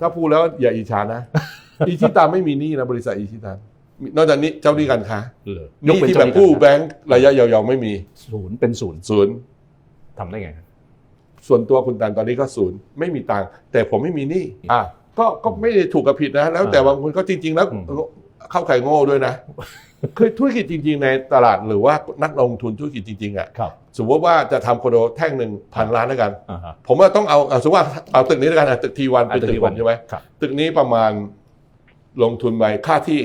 ถ้าพูดแล้วอย่าอิจฉานะ อิชิตันไม่มีหนี้นะบริษัทอิชิตันนอกจากนี้เจ้าหนี้การค้าเหรอหนี้ที่แบบกู้แบงก์ระยะยาวๆไม่มีศูนย์เป็นศูนย์ศูนย์ทำได้ไงครับส่วนตัวคุณตันตอนนี้ก็ศูนย์ไม่มีตังค์แต่ผมไม่มีหนี้อะก็ก็ไม่ได้ถูกกับผิดนะ แล้วแต่บางคนก็จริง ๆ แล้วอืมเข้าไข่โง่ด้วยนะ คือธุรกิจจริง ๆ ในตลาดหรือว่านักลงทุนธุรกิจจริงๆอะครับสมมติว่าจะทำคอนโดแท่งหนึ่งพันล้านแล้วกัน อ่าฮะ ผมว่าต้องเอาเอาสมมติว่าเอาตึกนี้แล้วกันนะตึกทีวันเป็นอะตึกตึกผม T1 ใช่ไหมครับ ตึกนี้ประมาณลงทุนไปค่าที่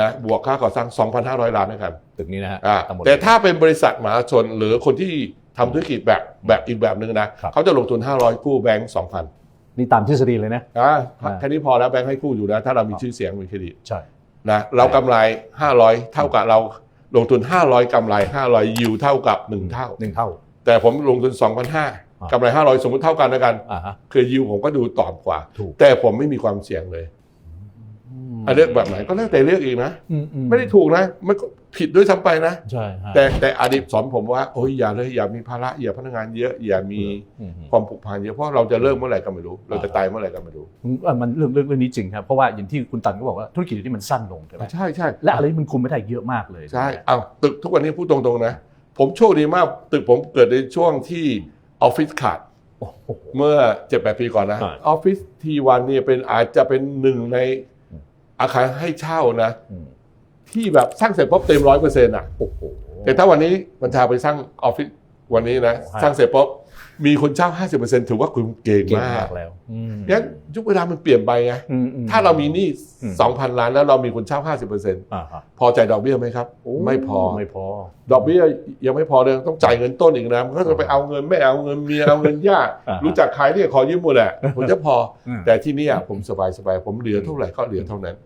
นะบวกค่าก่อสร้าง 2,500 ล้านแล้วกันตึกนี้นะฮะอ่าตำบลแต่ถ้าเป็นบริษัทมหาชนหรือคนที่ทำธุรกิจแบบแบบอีกแบบหนึ่งนะครับ เขาจะลงทุน 500 กู้แบงก์2,000นี่ตามทฤษฎีเลยนะ อ่าอ่าแค่นี้พอแล้วแบงก์ให้กู้อยู่แล้วถ้าเรามีชื่อเสียงมีเครดิต ใช่ นะเรากำไร 500 เท่ากับเราลงทุน 500กำไร 500 ยิวเท่ากับ 1 เท่า หนึ่งเท่า แต่ผมลงทุนอ่า2,500กำไร 500 สมมติเท่ากันแล้วกัน อ่าฮะ คือยิวผมก็ดูต่ำกว่า ถูก แต่ผมไม่มีความเสี่ยงเลย อันเลือกแบบไหนก็แล้วแต่เลือกเองนะอือืไม่ได้ถูกนะมันก็ผิดด้วยซ้ำไปนะใช่ฮะแต่แต่อดีตสอนผมว่าโอ้ยอย่าเลยอย่ามีภาระอย่าพนักงานเยอะอย่ามีอืมอืมความผูกพันเยอะเพราะเราจะเลิกเมื่อไหร่ก็ไม่รู้ เราจะตายเมื่อไหร่ก็ไม่รู้อะมันเรื่องเรื่องเรื่องนี้จริงครับเพราะว่าอย่างที่คุณตันก็บอกว่าธุรกิจที่มันสั้นลงใช่ไหมใช่ใช่ และอะไรที่มันคุมไม่ได้เยอะมากเลย ใช่เอาตึกทุกวันนี้พูดตรงๆนะ ผมโชคดีมาก ตึกผมเกิดในช่วงที่ออฟฟิศขาดโอ้โหเมื่อเจ็ดแปดปีก่อนนะ อ่า ออฟฟิศทีวันเนี่ยเป็นอาจจะเป็นหนึ่งใน อาคารให้เช่านะอืมที่แบบสร้างเสร็จปุ๊บเต็มร้อยเปอร์เซ็นต์อะ โอ้โห แต่ถ้าวันนี้บัญชาไปสร้างออฟฟิศวันนี้นะโอ้โหสร้างเสร็จปุ๊บ มีคนเช่า 50%ถือว่าคุณเก่งเก่งมามากกแล้วอืม งั้นยุคเวลามันเปลี่ยนไปไงอืมอืมถ้าเรามีหนี้อืม2,000 ล้านแล้วเรามีคนเช่า 50%อ่าฮะพอจ่ายดอกเบี้ยไหมครับ ไม่พอ ไม่พอ ดอกเบี้ยยังไม่พอเลยต้องจ่ายเงินต้นอีกนะมันก็จะไปเอาเงินไม่เอาเงินเมียเอาเงินญาติอ่าฮะรู้จักใครเนี่ยขอยืมหมดแหละผมจะพอ อืม แต่ที่เนี่ยผมสบายสบายๆผมเหลือเท่าไหร่ก็เหลือเท่านั้น